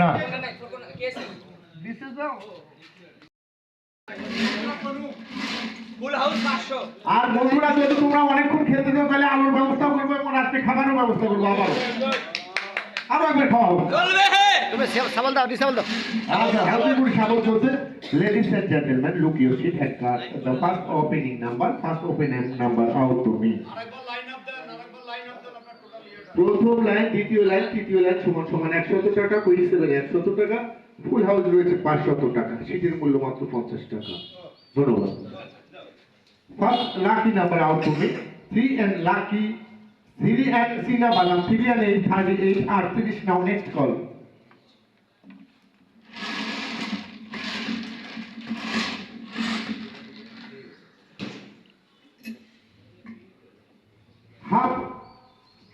না। This is the আর বন্ধুরা যদি তোমরা অনেকক্ষণ খেতে দেও তাহলে আলোর ব্যবস্থা করব এবং রাত্রে খাবারের ব্যবস্থা করব আবার। আরও একবার খাওয়া হবে চলবে তুমি সাবল দাও ডিসাবল দাও। আচ্ছা হালদিগুড়ি সাবল চলছে। Ladies and gentleman look your seat the first opening number first opening number out to me প্রথম লাইন, দ্বিতীয় লাইন, তৃতীয় লাইন সমান সমান একশত টাকা সেভেন একশত টাকা ফুল হাউস রয়েছে পাঁচশত টাকা, সেটির মূল্য মাত্র পঞ্চাশ টাকা। ধন্যবাদ। First lucky number out to me three and lucky three and Cena Balam three and eight thirty eight আটত্রিশ now next call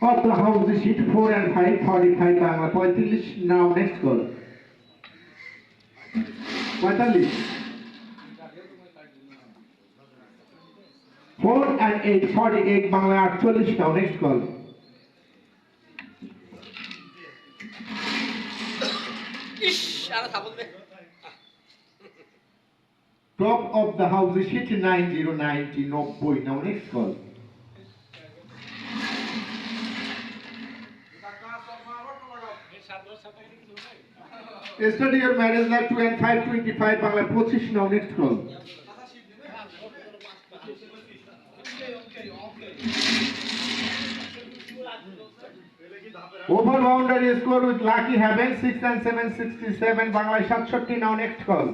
of the house sheet 4 and 5 45 Bangla 35 now next call 45 4 and 8 48 Bangla 48 now next call ইস আরও থাপল দে top of the house sheet 9090 90 now next call Study your marriage life 2 and 5 25 Bangla 25 now next call Over boundary score with lucky having 6 and 7 67 বাংলায় 67 now next call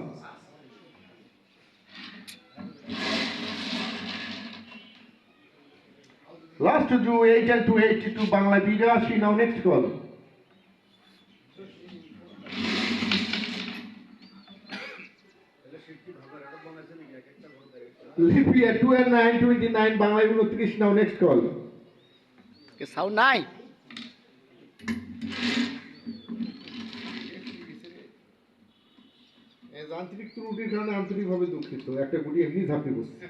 Last to do 8 and 282 বাংলায় 82 now next call Libya 2 and 9 29 বাংলায় 29 now next call. Sound নাই? এই যান্ত্রিক ত্রুটির কারণে আন্তরিকভাবে দুঃখিত একটা গুটি এমনি ঝাঁপি বসছে।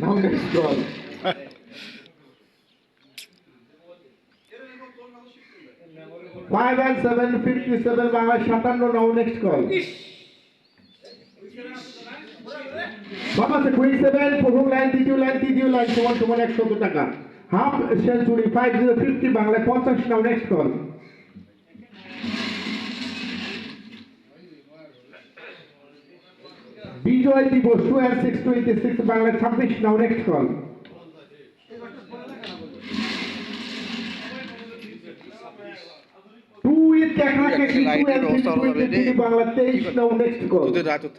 Now next call five and seven fifty seven Bangla সাতান্ন নাও নেক্সট কল বাবা কুড়ি সেভেন প্রথম লাইন দ্বিতীয় লাইন তৃতীয় লাইন সমান সমান একশত টাকা। Half century five zero fifty বাংলায় পঞ্চাশ নাও নেক্সট কল বিজয় দিবস two and six twenty six Bangla ছাব্বিশ নাও নেক্সট কল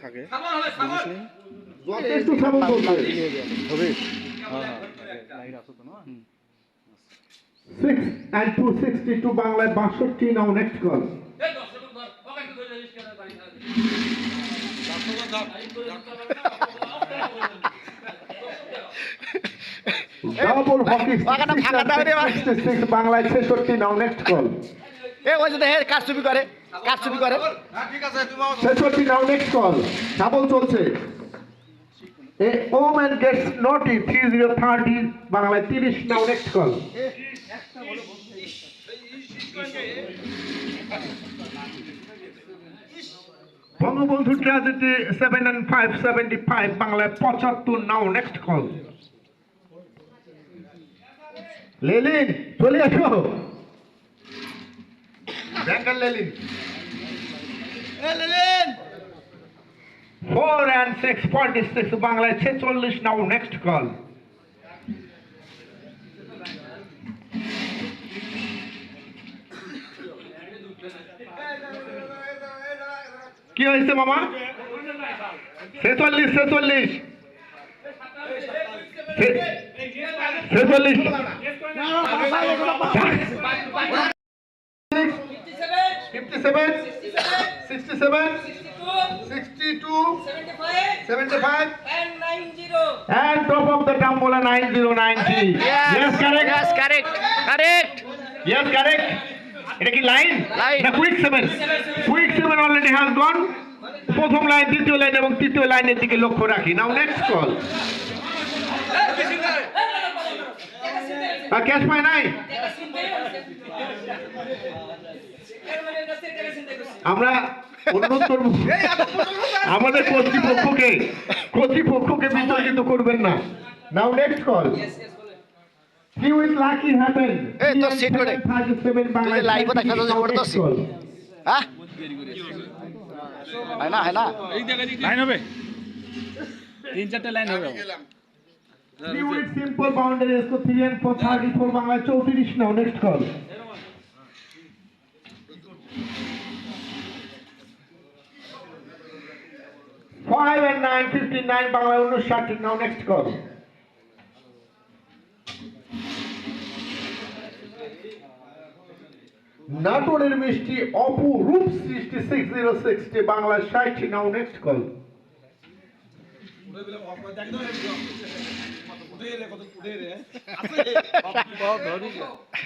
থাকে। Six and two sixty two বাংলায় বাষট্টি now next call double hockey বাংলায় ছেষট্টি নাও নেক্সট এ ওই করে কারচুপি করে। ছেষট্টি নাও নেক্সট কল ডাবল চলছে। A woman gets naughty, three zero thirty বাংলায় তিরিশ, now next call Bangabandhu tragedy seven and five seventy five, বাংলায় পঁচাত্তর, নাও নেক্সট কল লেলিন, চলে আসো ব্যাঙ্গাল Lenin! Four and six forty six বাংলায় ছেচল্লিশ নাও নেক্সট কল কি হয়েছে মামা? ছেচল্লিশ ছেচল্লিশ। ছে- ছেচল্লিশ। Fifty seven sixty seven sixty two seventy five and top of the Tambola 9090. Yes, correct. Yes, correct. Correct. Yes, correct. এটা কি লাইন Line. না quick seven quick seven already has gone প্রথম লাইন দ্বিতীয় লাইন এবং তৃতীয় লাইনের দিকে লক্ষ্য রাখি নাও নেক্সট কল ক্যাশ পায় নাই আমরা আমাদের কর্তৃপক্ষকে কর্তৃপক্ষকে বিতর্কিত করবেন না। নাও নেক্সট কল কি উইথ লাকি হ্যাপেন এই তোর seat করে। তুই যে দেখা যাচ্ছে, ওটা তোর seat। হ্যাঁ? হয় না হয় না। লাইন হবে? তিন চারটে লাইন হবে। Three with simple boundaries to three and four, thirty-four Bangla চৌত্রিশ now next call Five and nine, fifty-nine Bangla উনষাট নাও নেক্সট কল নাটোরের মিষ্টি অপরূপ সৃষ্টি সিক্স জিরো সিক্সটি বাংলা ষাট নাও নেক্সট কল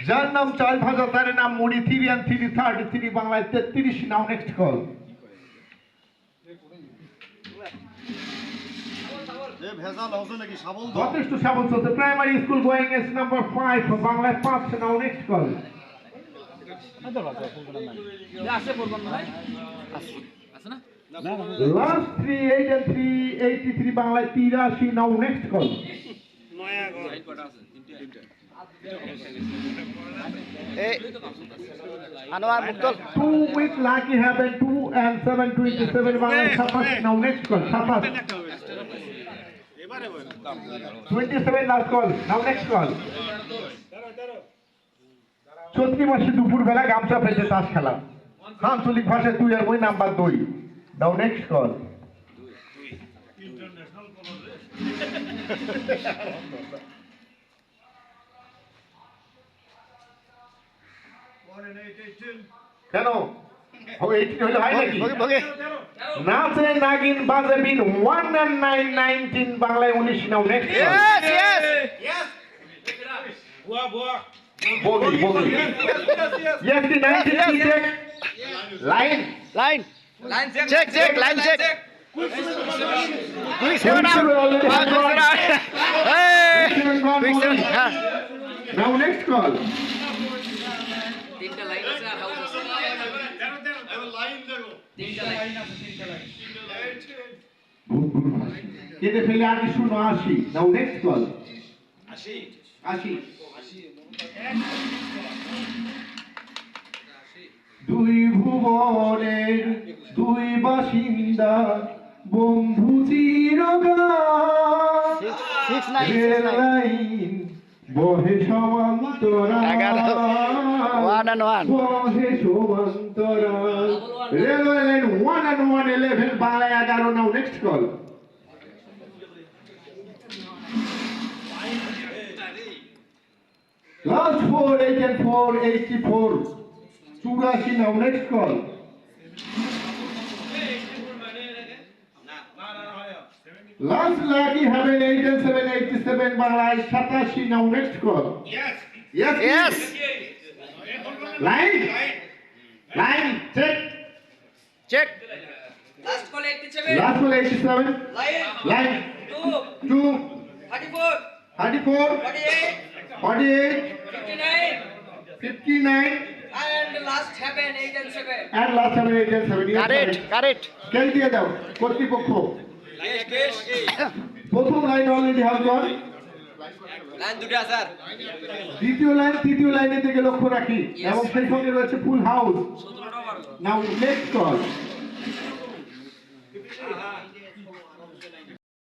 যার নাম চাল ভাজা তার নাম মুড়ি three and three thirty three বাংলায় তেত্রিশ নাও নেক্সট কল যথেষ্ট সাবল চলছে। Primary school going S number five বাংলায় পাঁচ নাও নেক্সট কল আসে বলবেন না ভাই? আছে। না? Last three eight and three eighty three বাংলায় তিরাশি now next call Anwar মুক্তল। Two with lucky heaven two and seven twenty seven বাংলায় সাতাশ নাও নেক্সট কল সাতাশ। সেভেন লাস্ট কল নাও মাসে দুপুর বেলা গামছা পেতে তাস খেলা আঞ্চলিক ভাষায় তুই আর ওই নাম্বার দুই। নাও নেক্সট কল কেন? ও এইটি হলে হয় নাকি ভোগে ভোগে নাচে নাগিন বাজে বিন ওয়ান নাইন নাইন নাইনটিন বাংলায় উনিশ নাও নেক্সট ইয়েস ইয়েস বগি বগি yes the nineteen Yes, yes, check line line line check check check line check quick seven up quick seven হ্যাঁ নাও নেক্সট কল তিনটা লাইন আছে আর house আছে তিনটা line কেটে ফেলে আগে শূন্য আশি। নাও নেক্সট কল আশি? দুই ভুবনের দুই বাসিন্দা বন্ধু চিরকাল। বহে সমান্তরা ওয়ান অ্যান্ড ওয়ান বহে সমান্তরা railway line one four, eight and four, eighty-four. চুরাশি now next call last lucky heaven eight and seven, eight 7 Bangladesh 87 now next call. Yes. Yes. Yes. yes. Line. Line. Check. Check. Last call 87. Last call 87. Line. Line. 2. 2. 34. 34. 48. 48. 59. 59. And last seven, eight and seven. And last seven, eight and seven. Got it, Correct. Correct. Tell the other. Koti Pokko. Yes, yes. প্রথম line already হাল কর দ্বিতীয় line তৃতীয় লাইনের দিকে লক্ষ্য রাখি। এবং সেই সঙ্গে রয়েছে full house now next call